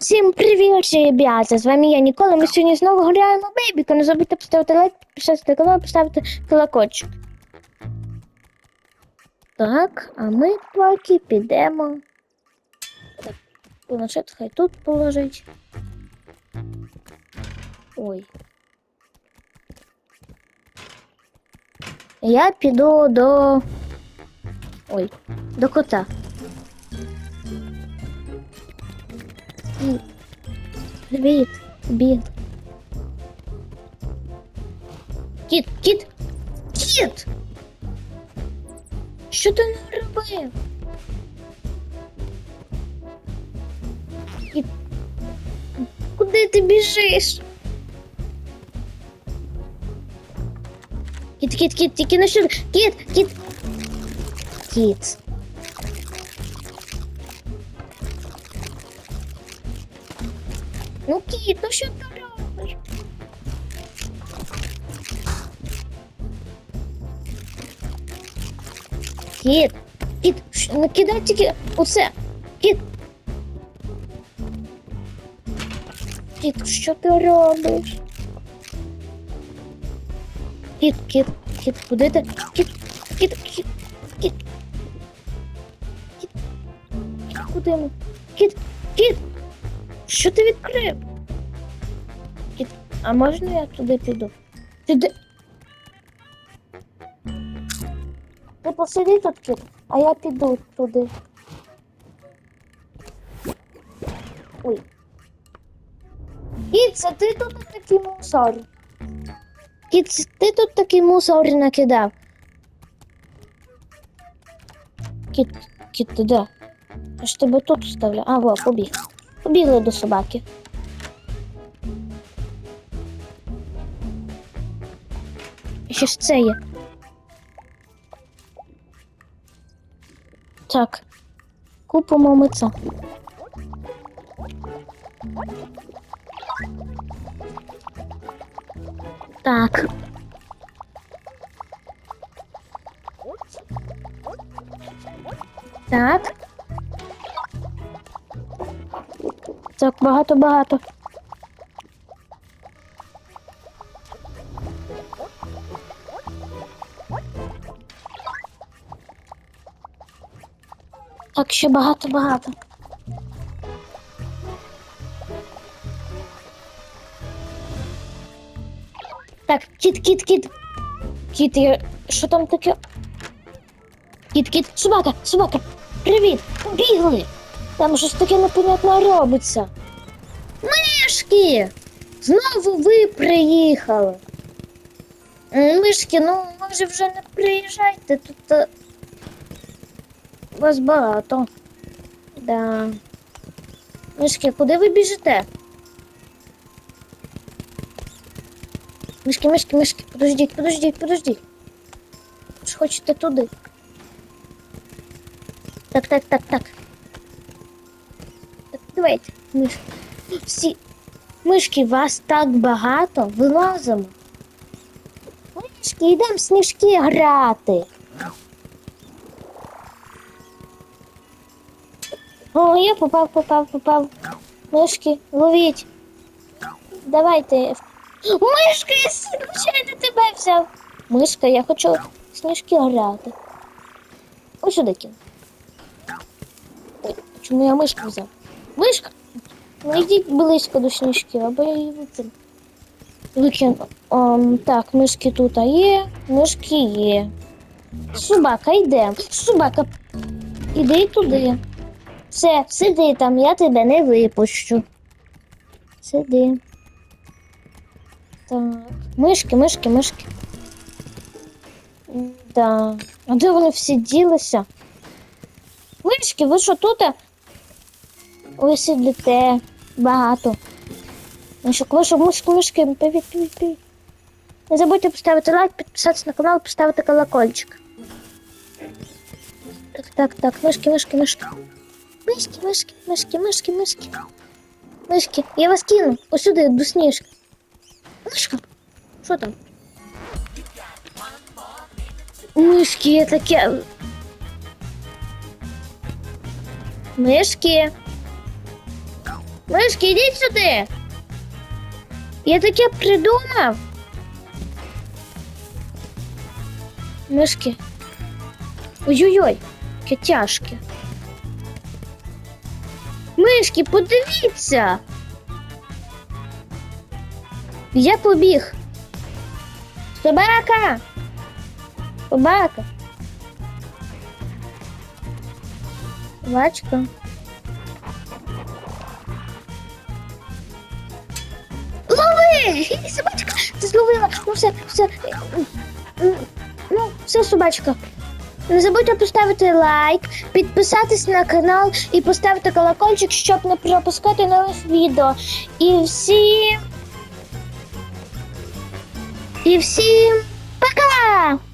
Всім привіт, ребята! З вами я Нікола. Ми сьогодні знову гуляємо бейбіка. Не забудьте поставити лайк, підписатися на канал, поставити колокольчик. Так, а ми поки підемо. Так, планшет хай тут положить. Ой. Я піду до. Ой, до кота. Привіт, Біл. Кіт, кіт, кіт! Що ти наробив? Кіт, куди ти біжиш? Кіт, кіт, кіт, тільки не сюди. Кіт, кіт. Кіт. Ну, кіт, ну що ти робиш? Кіт, кіт, не кидай тільки оце. Кіт. Кіт, що ти робиш? Кіт, кіт, кіт, куди ти? Кіт, кіт, кіт, кіт. Кіт, куди ми? Кіт, кіт, що ти відкрив? Кіт, а можна я туди піду? Ти де? Ти посиди тут, кіт, а я піду туди. Ой. Кіт, це ти тут такий мусор. Кіт, ти тут такий мусор накидав. Кіт, кіт, ти де? Я ж тебе тут оставлю. А, во, побіг. Побігли до собаки. Ще ж це є. Так. Купимо ми це. Так. Так. Так, багато-багато. Так, ще багато-багато. Так, кіт, кіт, кіт. Кіт, я... що там таке? Кіт, кіт, собака, собака. Привіт, бігли. Там щось таке непонятно робиться. Мишки! Знову ви приїхали. Мишки, ну може вже не приїжджайте, тут е, вас багато. Да. Мишки, куди ви біжите? Мишки, мишки, мишки, подождіть, подождіть, подождіть. Ви ж хочете туди. Так, так, так, так. Давайте, мишки. Всі. Мишки, вас так багато, вилазимо. Мишки, йдемо сніжки грати. О, я попав, попав, попав. Мишки, ловіть. Давайте. Мишка, я тебе взяв. Мишка, я хочу сніжки грати. Ось сюди кину. Чому я мишку взяв? Мишка? Ну йдіть близько до сніжків, або я її викину. Викину. Ом, так, мишки тут є, мишки є. Собака, йде. Собака, іди туди. Все, сиди там, я тебе не випущу. Сиди. Так. Мишки, мишки, мишки. Да. А де вони всі ділися? Мишки, ви що тут? Ви сидите багато. Ви що, мишки, привіт, привіт, привіт. Не забудьте поставити лайк, підписатися на канал, поставити колокольчик. Так, так, так, мишки, мишки, мишки. Мишки, мишки, мишки, мишки, мишки. Мишки, я вас кину. Ось сюди, до сніжки. Мишка, що там? Мишки, я таке. Мишки. Мишки, ідіть сюди. Я таке придумав. Мишки. Ой-ой-ой, яке тяжке. Мишки, подивіться. Я побіг. Собака. Собака. Собачка. Собачка! Ти зловила! Ну все, все. Ну, все, собачка. Не забудьте поставити лайк, підписатись на канал і поставити колокольчик, щоб не пропускати нових відео. І всім. І всім пока!